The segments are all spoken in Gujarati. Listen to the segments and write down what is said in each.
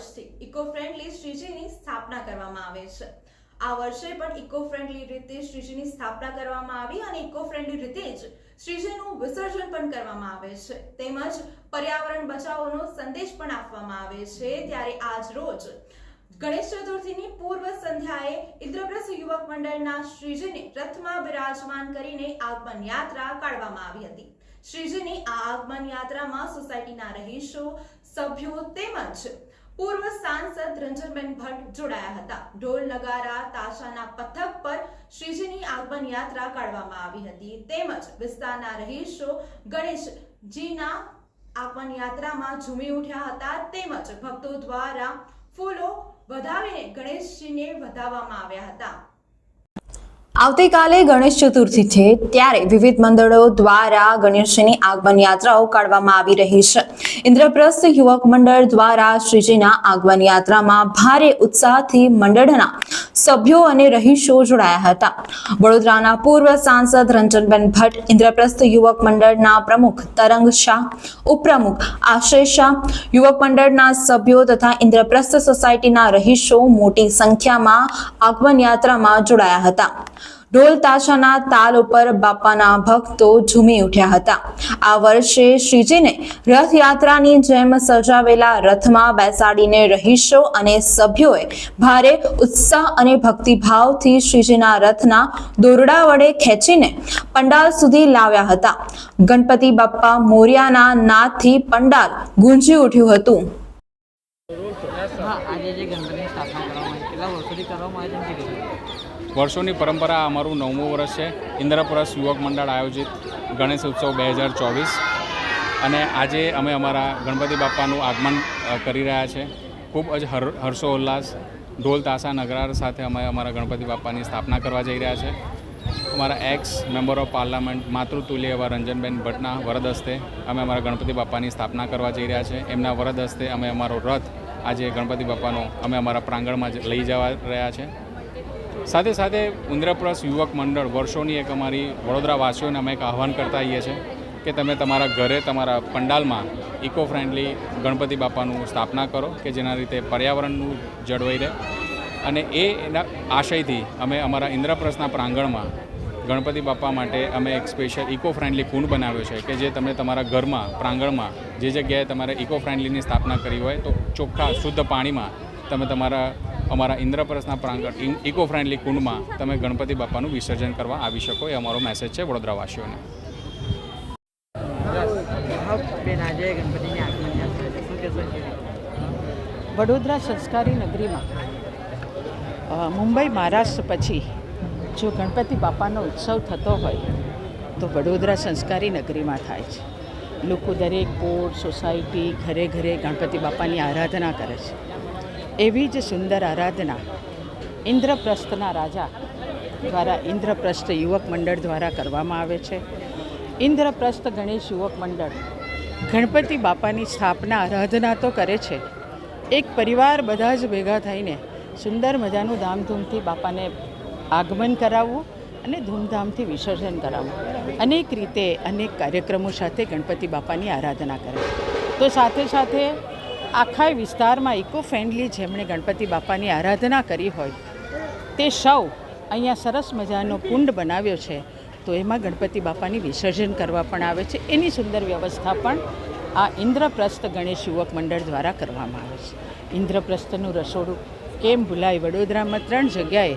વર્ષથી ઇકો ફ્રેન્ડલી શ્રીજીની સ્થાપના કરવામાં આવે છે. આ વર્ષે પણ ઇકો ફ્રેન્ડલી રીતે શ્રીજીની સ્થાપના કરવામાં આવી અને ઇકો ફ્રેન્ડલી રીતે જ શ્રીજીનું વિસર્જન પણ કરવામાં આવે છે. તેમજ પર્યાવરણ બચાવોનો સંદેશ પણ આપવામાં આવે છે. ત્યારે આજ રોજ ગણેશ ચતુર્થીની પૂર્વ સંધ્યાએ ઇન્દ્રપ્રસ્થ યુવક મંડળના શ્રીજીને રથમાં બિરાજમાન કરીને આગમન યાત્રા કાઢવામાં આવી હતી. શ્રીજીની આ આગમન યાત્રામાં સોસાયટીના રહીશો, સભ્યો તેમજ પૂર્વ સાંસદ રંજનબેન ભટ્ટ જોડાયા હતા. ઢોલ નગારા, તાશાના પથક પર શ્રીજીની આગમન યાત્રા કાઢવામાં આવી હતી. તેમજ વિસ્તારના રહીશો ગણેશજીના આગમન યાત્રામાં ઝૂમી ઉઠ્યા હતા. તેમજ ભક્તો દ્વારા ફૂલો વધાવીને ગણેશજીને વધાવવામાં આવ્યા હતા. આવતીકાલે ગણેશ ચતુર્થી છે ત્યારે વિવિધ મંડળો દ્વારા ગણેશજીની આગમન યાત્રાઓ કાઢવામાં આવી રહી છે. ઇન્દ્રપ્રસ્થ યુવક મંડળ દ્વારા શ્રીજીના આગમન યાત્રામાં ભારે ઉત્સાહથી મંડળના સભ્યો અને રહીશો જોડાયા હતા. વડોદરાના પૂર્વ સાંસદ રંજનબેન ભટ્ટ, ઇન્દ્રપ્રસ્થ યુવક મંડળના પ્રમુખ તરંગ શાહ, ઉપપ્રમુખ આશય શાહ, યુવક મંડળના સભ્યો તથા ઇન્દ્રપ્રસ્થ સોસાયટીના રહીશો મોટી સંખ્યામાં આગમન યાત્રામાં જોડાયા હતા. ઢોલ તાશાના તાલ ઉપર બાપાના ભક્તો ઝૂમી ઉઠ્યા હતા. આ વર્ષે શ્રીજીને રથયાત્રાની જેમ સજાવેલા રથમાં બેસાડીને રહીશો અને સભ્યોએ ભારે ઉત્સાહ અને ભક્તિભાવથી શ્રીજીના રથના દોરડા વડે ખેંચીને પંડાલ સુધી લાવ્યા હતા. ગણપતિ બાપ્પા મોર્યાના નાદથી પંડાલ ગુંજી ઉઠ્યું હતું ગણપતિની સ્થાપના કરવામાં આવી કેટલા વર્ષોથી કરવામાં આવે છે એમ કીધું વર્ષોની પરંપરા અમારું નવમું વર્ષ છે. ઇન્દ્રપ્રસ યુવક મંડળ આયોજિત ગણેશ ઉત્સવ બે હજાર ચોવીસ. અને આજે અમે અમારા ગણપતિ બાપાનું આગમન કરી રહ્યા છે. ખૂબ જ હર, હર્ષોલ્લાસ, ઢોલ તાસા નગરાર સાથે અમે અમારા ગણપતિ બાપાની સ્થાપના કરવા જઈ રહ્યા છે. અમારા એક્સ મેમ્બર ઓફ પાર્લામેન્ટ માતૃતુલ્ય એવા રંજનબેન ભટ્ટના વરદ હસ્તે અમે અમારા ગણપતિ બાપાની સ્થાપના કરવા જઈ રહ્યા છે. એમના વરદ હસ્તે અમે અમારો રથ આજે ગણપતિ બાપાનો અમે અમારા પ્રાંગણમાં લઈ જવા રહ્યા છે. સાથે સાથે ઇન્દ્રપ્રસ્થ યુવક મંડળ વર્ષોની એક અમારી વડોદરાવાસીઓને અમે એક આહવાન કરતા આવીએ છીએ કે તમે તમારા ઘરે, તમારા પંડાલમાં ઇકો ફ્રેન્ડલી ગણપતિ બાપાનું સ્થાપના કરો કે જેના રીતે પર્યાવરણનું જળવાઈ રહે. અને એ એના આશયથી અમે અમારા ઇન્દ્રપ્રસ્થના પ્રાંગણમાં ગણપતિ બાપા માટે અમે એક સ્પેશિયલ ઇકો ફ્રેન્ડલી કુંડ બનાવ્યો છે કે જે તમે તમારા ઘરમાં, પ્રાંગણમાં જે જગ્યાએ તમારે ઇકો ફ્રેન્ડલીની સ્થાપના કરી હોય તો ચોખ્ખા, શુદ્ધ પાણીમાં તમે તમારા અમારા ઇન્દ્રપ્રસ્થના પ્રાંગણ ઇકો ફ્રેન્ડલી કુંડમાં તમે ગણપતિ બાપાનું વિસર્જન કરવા આવી શકો એ અમારો મેસેજ છે વડોદરાવાસીઓને. વડોદરા સંસ્કારી નગરીમાં મુંબઈ મહારાષ્ટ્ર પછી જો ગણપતિ બાપાનો ઉત્સવ થતો હોય તો વડોદરા સંસ્કારી નગરીમાં થાય છે. લોકો દરેક બોર્ડ સોસાયટી ઘરે ઘરે ગણપતિ બાપાની આરાધના કરે છે. એવી જ સુંદર આરાધના ઇન્દ્રપ્રસ્થના રાજા દ્વારા ઇન્દ્રપ્રસ્થ યુવક મંડળ દ્વારા કરવામાં આવે છે. ઇન્દ્રપ્રસ્થ ગણેશ યુવક મંડળ ગણપતિ બાપાની સ્થાપના આરાધના તો કરે છે. એક પરિવાર બધા જ ભેગા થઈને સુંદર મજાનું ધામધૂમથી બાપાને આગમન કરાવવું અને ધૂમધામથી વિસર્જન કરાવવું. અનેક રીતે અનેક કાર્યક્રમો સાથે ગણપતિ બાપાની આરાધના કરે. તો સાથે સાથે આખા વિસ્તારમાં ઇકો ફ્રેન્ડલી જેમણે ગણપતિ બાપાની આરાધના કરી હોય, તે સૌ અહીંયા સરસ મજાનો કુંડ બનાવ્યો છે. તો એમાં ગણપતિ બાપાની વિસર્જન કરવા પણ આવે છે. એની સુંદર વ્યવસ્થા પણ આ ઇન્દ્રપ્રસ્થ ગણેશ યુવક મંડળ દ્વારા કરવામાં આવે છે. ઇન્દ્રપ્રસ્થનું રસોડું કેમ ભૂલાય? વડોદરામાં ત્રણ જગ્યાએ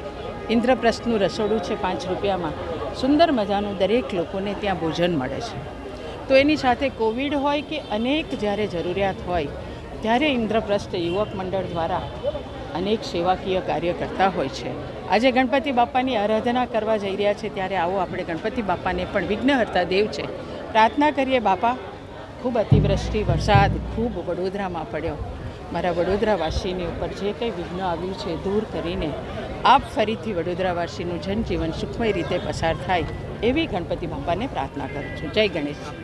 ઇન્દ્રપ્રસ્થનું રસોડું છે પાંચ રૂપિયામાં. સુંદર મજાનું દરેક લોકોને ત્યાં ભોજન મળે છે. તો એની સાથે કોવિડ હોય કે અનેક જ્યારે જરૂરિયાત હોય ત્યારે ઇન્દ્રપ્રસ્થ યુવક મંડળ દ્વારા અનેક સેવાકીય કાર્ય કરતા હોય છે. આજે ગણપતિ બાપાની આરાધના કરવા જઈ રહ્યા છે, ત્યારે આવો આપણે ગણપતિ બાપાને પણ વિઘ્નહર્તા દેવ છે. પ્રાર્થના કરીએ, બાપા, ખૂબ અતિવૃષ્ટિ, વરસાદ, ખૂબ વડોદરામાં પડ્યો. મારા વડોદરાવાસીની ઉપર જે કંઈ વિઘ્ન આવ્યું છે, દૂર કરીને આપ ફરીથી વડોદરાવાસીનું જનજીવન સુખમય રીતે પસાર થાય એવી ગણપતિ બાપાને પ્રાર્થના કરું છું. જય ગણેશ